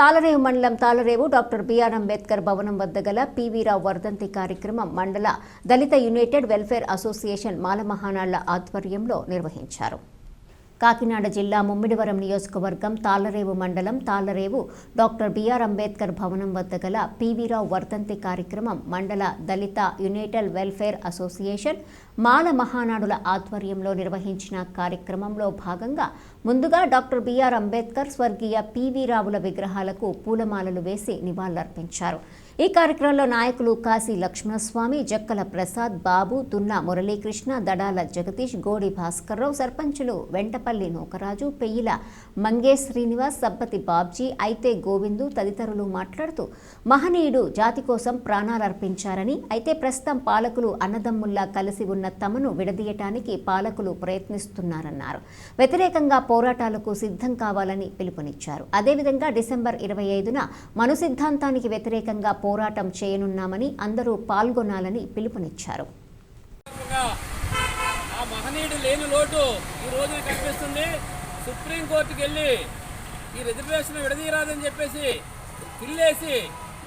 తాలరేవు మండలం Tallarevu doctor BR Ambedkar భవనం వద్ద గల పివీరావు వర్ధంతి కార్యక్రమం మండల దళిత యునైటెడ్ వెల్ఫేర్ అసోసియేషన్ మాలమహానాళ్ళ ఆధ్వర్యంలో నిర్వహించారు. కాకినాడ జిల్లా ముమ్మిడివరం నియోజకవర్గం తాళ్ళరేవు మండలం తాళ్ళరేవు డాక్టర్ బిఆర్ అంబేద్కర్ భవనం వద్ద గల పివిరావు వర్ధంతి కార్యక్రమం మండల దళిత యునైటెడ్ వెల్ఫేర్ అసోసియేషన్ మాల మహానాడుల ఆధ్వర్యంలో నిర్వహించిన కార్యక్రమంలో భాగంగా ముందుగా డాక్టర్ బిఆర్ అంబేద్కర్ స్వర్గీయ పివి రావుల విగ్రహాలకు పూలమాలలు వేసి నివాళులర్పించారు. ఈ కార్యక్రమంలో నాయకులు కాశీ లక్ష్మణస్వామి జక్కల ప్రసాద్ బాబు దున్న మురళీకృష్ణ దడాల జగదీష్ గోడి భాస్కర్రావు సర్పంచులు వెంటపల్లి నూకరాజు పెయ్యిల మంగేశ్ శ్రీనివాస్ సబ్బతి బాబ్జీ అయితే గోవిందు తదితరులు మాట్లాడుతూ మహనీయుడు జాతి కోసం ప్రాణాలర్పించారని అయితే ప్రస్తుతం పాలకులు అన్నదమ్ముల్లా కలిసి ఉన్న తమను విడదీయటానికి పాలకులు ప్రయత్నిస్తున్నారన్నారు. వ్యతిరేకంగా పోరాటాలకు సిద్ధం కావాలని పిలుపునిచ్చారు. అదేవిధంగా డిసెంబర్ ఇరవై ఐదున మను సిద్ధాంతానికి వ్యతిరేకంగా పోరాటం చేయనున్నామని అందరూ పాల్గొనాలని పిలుపునిచ్చారు. ఆ మహనీయుడు లేని లోటు ఈ రోజున కనిపిస్తుంది. సుప్రీంకోర్టుకి వెళ్ళి ఈ రిజర్వేషన్ విడదీయరాదని చెప్పేసి పిల్లేసి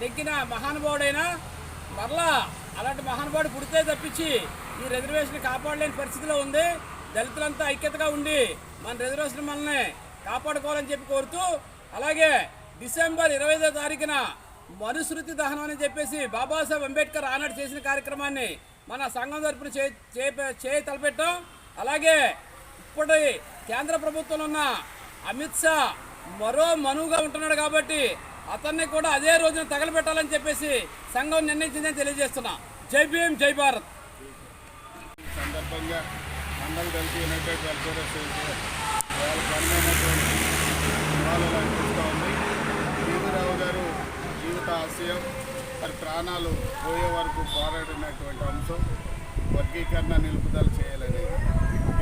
నెగ్గిన మహానుభావుడైనా మరలా అలాంటి మహానుభావుడు పుడితే తప్పించి ఈ రిజర్వేషన్ కాపాడలేని పరిస్థితిలో ఉంది. దళితులంతా ఐక్యతగా ఉండి మన రిజర్వేషన్ మనల్ని కాపాడుకోవాలని చెప్పి కోరుతూ అలాగే డిసెంబర్ ఇరవై ఐదో తారీఖున మనుశృతి దహనం అని చెప్పేసి బాబాసాహెబ్ అంబేద్కర్ ఆనాడు చేసిన కార్యక్రమాన్ని మన సంఘం తరపున చే చే- చేయి తలపెట్టాం. అలాగే ఇప్పటి కేంద్ర ప్రభుత్వంలో ఉన్న అమిత్ షా మరో మనువుగా ఉంటున్నాడు కాబట్టి అతన్ని కూడా అదే రోజున తగలబెట్టాలని చెప్పేసి సంఘం నిర్ణయించిందని తెలియజేస్తున్నా. జై భీం జై భారత్. సందర్భంగా అందరూ కలిసి యునైటెడ్ వెల్ఫేర్ అసోసియేషన్ వాళ్ళ పనిమైనటువంటి నివాళులు అర్పిస్తూ ఉంది. జీవరావు గారు జీవిత ఆశయం మరి ప్రాణాలు పోయే వరకు పోరాడినటువంటి అంశం వర్గీకరణ నిలుపుదల చేయాలనేది.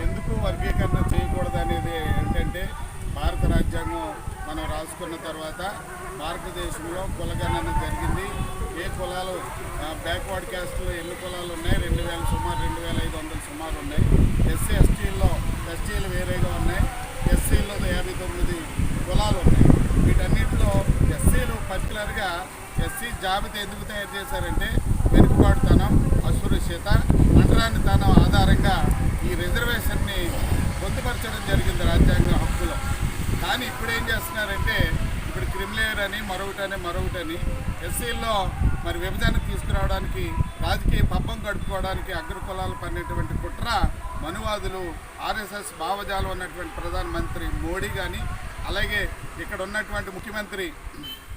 ఎందుకు వర్గీకరణ చేయకూడదు అనేది ఏంటంటే భారత రాజ్యాంగం మనం రాసుకున్న తర్వాత భారతదేశంలో కులగణన జరిగింది. ఏ కులాలు బ్యాక్వర్డ్ క్యాస్ట్లో ఎన్ని కులాలు ఉన్నాయి? రెండు వేల సుమారు రెండు వేల ఐదు వందలు సుమారు ఉన్నాయి. ఎస్సీ ఎస్టీల్లో ఎస్టీలు వేరేగా ఉన్నాయి. ఎస్సీలో యాభై తొమ్మిది కులాలు ఉన్నాయి. వీటన్నిటిలో ఎస్సీలు పర్టికులర్గా ఎస్సీ జాబితా ఎందుకు తయారు చేశారంటే వెనుకబాటుతనం అసురక్షిత అంటరానితనం ఆధారంగా ఈ రిజర్వేషన్ని పొందుపరచడం జరిగింది రాజ్యాంగ హక్కులో. కానీ ఇప్పుడు ఏం చేస్తున్నారంటే ఇప్పుడు క్రిమిలేయర్ అని మరొకటని మరొకటని ఎస్సీల్లో మరి విభజన తీసుకురావడానికి రాజకీయ పబ్బం గడుపుకోవడానికి అగ్రకులాలు పడినటువంటి కుట్ర మనువాదులు ఆర్ఎస్ఎస్ భావజాలం ఉన్నటువంటి ప్రధానమంత్రి మోడీ కానీ అలాగే ఇక్కడ ఉన్నటువంటి ముఖ్యమంత్రి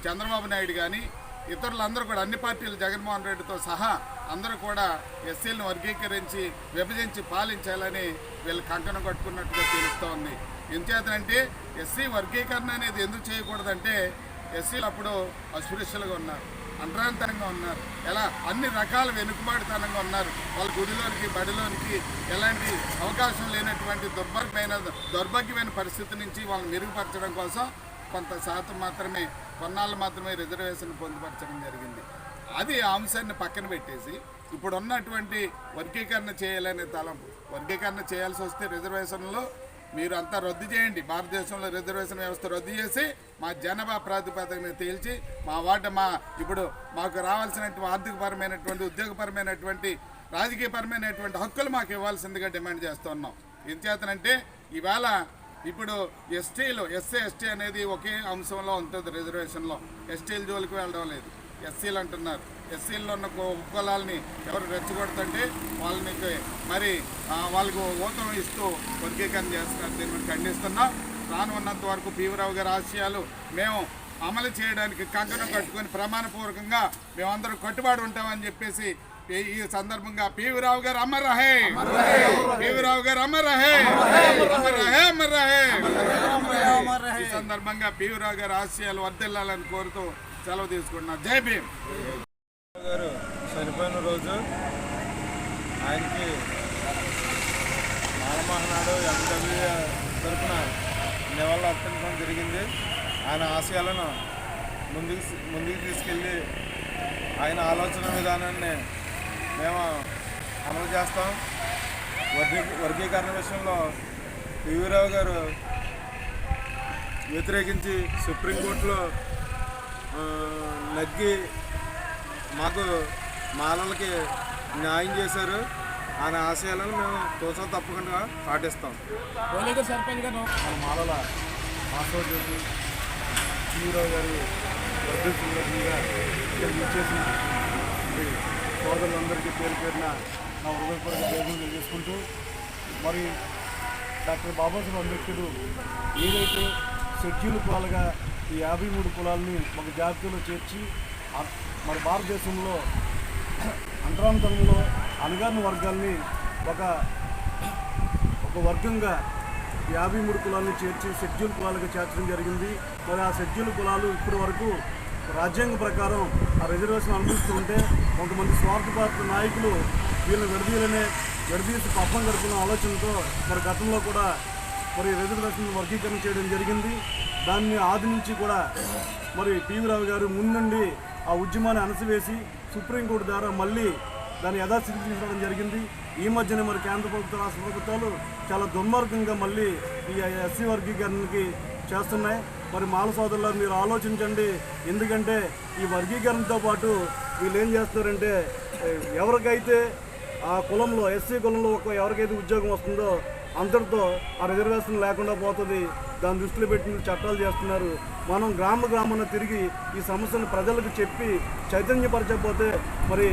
చంద్రబాబు నాయుడు కానీ ఇతరులందరూ కూడా అన్ని పార్టీలు జగన్మోహన్ రెడ్డితో సహా అందరూ కూడా ఎస్సీలను వర్గీకరించి విభజించి పాలించాలని వీళ్ళు కంకణం కట్టుకున్నట్టుగా తెలుస్తోంది ఎందుచేతంటే ఎస్సీ వర్గీకరణ అనేది ఎందుకు చేయకూడదంటే ఎస్సీలు అప్పుడు అస్పృశ్యులుగా ఉన్నారు. అంటరాంతరంగా ఉన్నారు. ఎలా? అన్ని రకాల వెనుకబాటుతనంగా ఉన్నారు. వాళ్ళ గుడిలోనికి బడిలోనికి ఎలాంటి అవకాశం లేనటువంటి దుర్భరమైన దౌర్భాగ్యమైన పరిస్థితి నుంచి వాళ్ళని మెరుగుపరచడం కోసం కొంత శాతం మాత్రమే కొన్నాళ్ళు మాత్రమే రిజర్వేషన్ పొందుపరచడం జరిగింది. అది ఆ అంశాన్ని పక్కన పెట్టేసి ఇప్పుడు ఉన్నటువంటి వర్గీకరణ చేయాలనే తలంపు వర్గీకరణ చేయాల్సి వస్తే రిజర్వేషన్లో మీరు అంతా రద్దు చేయండి. భారతదేశంలో రిజర్వేషన్ వ్యవస్థ రద్దు చేసి మా జనాభా ప్రాతిపదికన తేల్చి మా వాట మా ఇప్పుడు మాకు రావాల్సినటువంటి ఆర్థికపరమైనటువంటి ఉద్యోగపరమైనటువంటి రాజకీయపరమైనటువంటి హక్కులు మాకు ఇవ్వాల్సిందిగా డిమాండ్ చేస్తున్నాం ఎంచేతనంటే ఇవాళ ఇప్పుడు ఎస్టీలు ఎస్సీ ఎస్టీ అనేది ఒకే అంశంలో ఉంటుంది రిజర్వేషన్లో. ఎస్టీల జోలికి వెళ్ళడం లేదు. ఎస్సీలు అంటున్నారు. ఎస్సీల్లో ఉన్న ఉపకులాలని ఎవరు రెచ్చగొడుతుంటే వాళ్ళని మరి వాళ్ళకు ఓతం ఇస్తూ వర్గీకరణ చేస్తున్నారు దీన్ని మేము ఖండిస్తున్నాం. రానున్నంత వరకు భీమరావు గారి ఆశయాలు మేము అమలు చేయడానికి కంకణం కట్టుకొని ప్రమాణపూర్వకంగా మేమందరం కట్టుబడి ఉంటామని చెప్పేసి ఈ- సందర్భంగా పీవరావు గారు అమర్ రహే పీవరావు గారు అమర్ రహే అమర్ రహే అమర్ రహే ఈ సందర్భంగా పీవరావు గారు ఆశయాలు వర్దిల్లాలని కోరుతూ సెలవు తీసుకుంటున్నాను జై భీమ్! గారు చనిపోయిన రోజు ఆయనకి మానమహనాడు ఎండబ్ల్యూ తరఫున నివాళులు అర్పించడం జరిగింది. ఆయన ఆశయాలను ముందుకు ముందుకు తీసుకెళ్ళి ఆయన ఆలోచన విధానాన్ని మేము అమలు చేస్తాం. వర్గీ వర్గీకరణ విషయంలో పివిరావు గారు వ్యతిరేకించి సుప్రీంకోర్టులో నగ్గి మాకు మాలలకి న్యాయం చేశారు. ఆయన ఆశయాలను మేము తోచా తప్పకుండా పాటిస్తాం. సర్పంచ్ గారు. మన మాలల హీరో గారి ఇచ్చేసిన సోదరులందరికీ పేరు పేరున నా హృదయపూర్వక జయలు తెలియజేసుకుంటూ మరి డాక్టర్ బాబాసాహెబ్ అంబేద్కర్ ఏదైతే షెడ్యూల్ కులాలుగా ఈ యాభై మూడు కులాలని ఒక జాబితాలో చేర్చి మన భారతదేశంలో అంతరాంతరంలో అనగాని వర్గాల్ని ఒక ఒక వర్గంగా యాభై మూడు కులాలను చేర్చి షెడ్యూల్ కులాలుగా చేర్చడం జరిగింది. మరి ఆ షెడ్యూల్ కులాలు ఇప్పటి వరకు రాజ్యాంగ ప్రకారం ఆ రిజర్వేషన్ అనుభవిస్తూ కొంతమంది స్వార్థపాత్ర నాయకులు వీళ్ళని విడదీయాలనే విడదీసి పప్పం గడుపుతున్న ఆలోచనతో మరి గతంలో కూడా మరి రిజర్వేషన్ వర్గీకరణ చేయడం జరిగింది. దాన్ని ఆది నుంచి కూడా మరి పీవీ రావు గారు ముందుండి ఆ ఉద్యమాన్ని అణసివేసి సుప్రీంకోర్టు ద్వారా మళ్ళీ దాన్ని యథాస్థితికి తీసుకురావడం జరిగింది. ఈ మధ్యనే మరి కేంద్ర ప్రభుత్వ రాష్ట్ర ప్రభుత్వాలు చాలా దుర్మార్గంగా మళ్ళీ ఈ ఎస్సీ వర్గీకరణకి చేస్తున్నాయి. మరి మాల సోదరులు మీరు ఆలోచించండి. ఎందుకంటే ఈ వర్గీకరణతో పాటు వీళ్ళు ఏం చేస్తున్నారంటే ఎవరికైతే ఆ కులంలో ఎస్సీ కులంలో ఒక ఎవరికైతే ఉద్యోగం వస్తుందో అంతటితో ఆ రిజర్వేషన్ లేకుండా పోతుంది. దాని దృష్టిలో పెట్టి చట్టాలు చేస్తున్నారు. మనం గ్రామ గ్రామాన తిరిగి ఈ సమస్యను ప్రజలకు చెప్పి చైతన్యపరచకపోతే మరి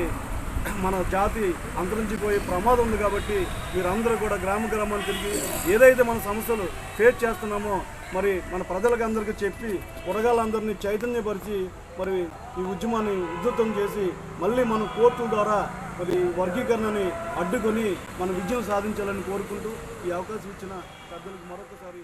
మన జాతి అంతరించిపోయే ప్రమాదం ఉంది కాబట్టి మీరందరూ కూడా గ్రామ గ్రామాన్ని తిరిగి ఏదైతే మన సమస్యలు ఫేస్ చేస్తున్నామో మరి మన ప్రజలకు అందరికీ చెప్పి పొరగాళ్ళందరినీ చైతన్యపరిచి మరి ఈ ఉద్యమాన్ని ఉద్ధృతం చేసి మళ్ళీ మనం కోర్టుల ద్వారా మరి వర్గీకరణని అడ్డుకొని మన విజయం సాధించాలని కోరుకుంటూ ఈ అవకాశం ఇచ్చిన పెద్దలకు మరొకసారి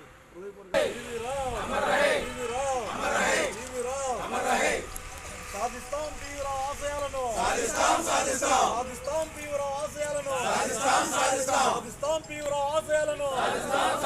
సాధిస్తాం తీవ్ర ఆశయాలను. సాధిస్తాం తీవ్ర ఆశయాలను. సాధిస్తాం తీవ్ర ఆశయాలను. సాధిస్తాం